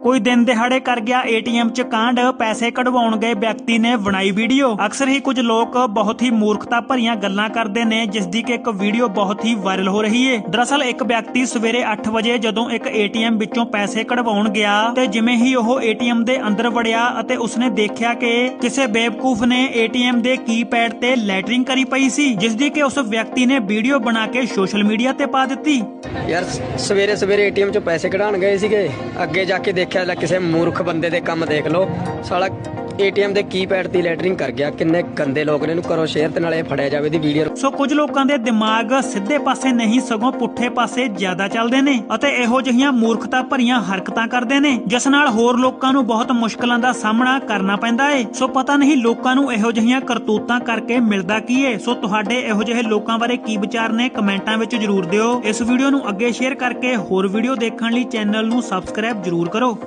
ਕੋਈ ਦਿਨ ਦਿਹਾੜੇ ਕਰ ਗਿਆ ਏਟੀਐਮ 'ਚ ਕਾਂਡ, ਪੈਸੇ ਕਢਵਾਉਣ ਗਏ ਵਿਅਕਤੀ ਨੇ ਬਣਾਈ ਵੀਡੀਓ। ਅਕਸਰ ਹੀ ਕੁਝ ਲੋਕ ਬਹੁਤ ਹੀ ਮੂਰਖਤਾ ਭਰੀਆਂ ਗੱਲਾਂ ਕਰਦੇ ਨੇ, ਜਿਸ ਦੀ ਕਿ ਇੱਕ ਵੀਡੀਓ ਬਹੁਤ ਹੀ ਵਾਇਰਲ ਹੋ ਰਹੀ ਏ। ਦਰਅਸਲ ਇੱਕ ਵਿਅਕਤੀ ਸਵੇਰੇ 8 ਵਜੇ ਜਦੋਂ ਇੱਕ ਏਟੀਐਮ ਵਿੱਚੋਂ ਪੈਸੇ ਕਢਵਾਉਣ ਗਿਆ ਤੇ ਜਿਵੇਂ ਹੀ ਉਹ ਏਟੀਐਮ ਦੇ ਅੰਦਰ ਵੜਿਆ ਅਤੇ ਉਸਨੇ ਦੇਖਿਆ ਕਿ ਕਿਸੇ ਬੇਵਕੂਫ ਨੇ ਏਟੀਐਮ ਦੇ ਕੀਪੈਡ ਤੇ ਲੈਟਰਿੰਗ ਕਰੀ ਪਈ ਸੀ, ਜਿਸ ਦੀ ਕਿ ਉਸ ਵਿਅਕਤੀ ਨੇ ਵੀਡੀਓ ਬਣਾ ਕੇ ਸੋਸ਼ਲ ਮੀਡੀਆ ਤੇ ਪਾ ਦਿੱਤੀ। ਯਾਰ ਸਵੇਰੇ ਸਵੇਰੇ ਏਟੀਐਮ ਚੋਂ ਪੈਸੇ ਕਢਾਉਣ ਗਏ ਸੀਗੇ, ਅੱਗੇ ਜਾ ਕੇ ਦੇਖਿਆ ਲੈ ਕਿਸੇ ਮੂਰਖ ਬੰਦੇ ਦੇ ਕੰਮ ਦੇਖ ਲਓ। ਸਾਲਾ ਏਟੀਐਮ ਦੇ ਕੀਪੈਡ ਦੀ ਲੈਟਰਿੰਗ ਕਰ ਗਿਆ, ਕਿੰਨੇ ਗੰਦੇ ਲੋਕ ਨੇ, ਇਹਨੂੰ ਕਰੋ ਸ਼ੇਅਰ ਤੇ ਨਾਲੇ ਫੜਿਆ ਜਾਵੇ ਦੀ ਵੀਡੀਓ ਸੋ ਕੁਝ ਲੋਕਾਂ ਦੇ ਦਿਮਾਗ ਸਿੱਧੇ ਪਾਸੇ ਨਹੀਂ, ਸਗੋਂ ਪੁੱਠੇ ਪਾਸੇ ਜ਼ਿਆਦਾ ਚੱਲਦੇ ਨੇ ਅਤੇ ਇਹੋ ਜਿਹੀਆਂ ਮੂਰਖਤਾ ਭਰੀਆਂ ਹਰਕਤਾਂ ਕਰਦੇ ਨੇ, ਜਿਸ ਨਾਲ ਹੋਰ ਲੋਕਾਂ ਨੂੰ ਬਹੁਤ ਮੁਸ਼ਕਲਾਂ ਦਾ ਸਾਹਮਣਾ ਕਰਨਾ ਪੈਂਦਾ ਏ। ਸੋ ਪਤਾ ਨਹੀਂ ਲੋਕਾਂ ਨੂੰ ਇਹੋ ਜਿਹੀਆਂ ਕਰਤੂਤਾਂ ਕਰਕੇ ਮਿਲਦਾ ਕੀ ਏ। ਸੋ ਤੁਹਾਡੇ ਇਹੋ ਜਿਹੇ ਲੋਕਾਂ ਬਾਰੇ ਕੀ ਵਿਚਾਰ ਨੇ, ਕਮੈਂਟਾਂ ਵਿੱਚ ਜਰੂਰ ਦਿਓ। ਇਸ ਵੀਡੀਓ ਨੂੰ ਅੱਗੇ ਸ਼ੇਅਰ ਕਰਕੇ ਹੋਰ ਵੀਡੀਓ ਦੇਖਣ ਲਈ ਚੈਨਲ ਨੂੰ ਸਬਸਕ੍ਰਾਈਬ ਜਰੂਰ ਕਰੋ।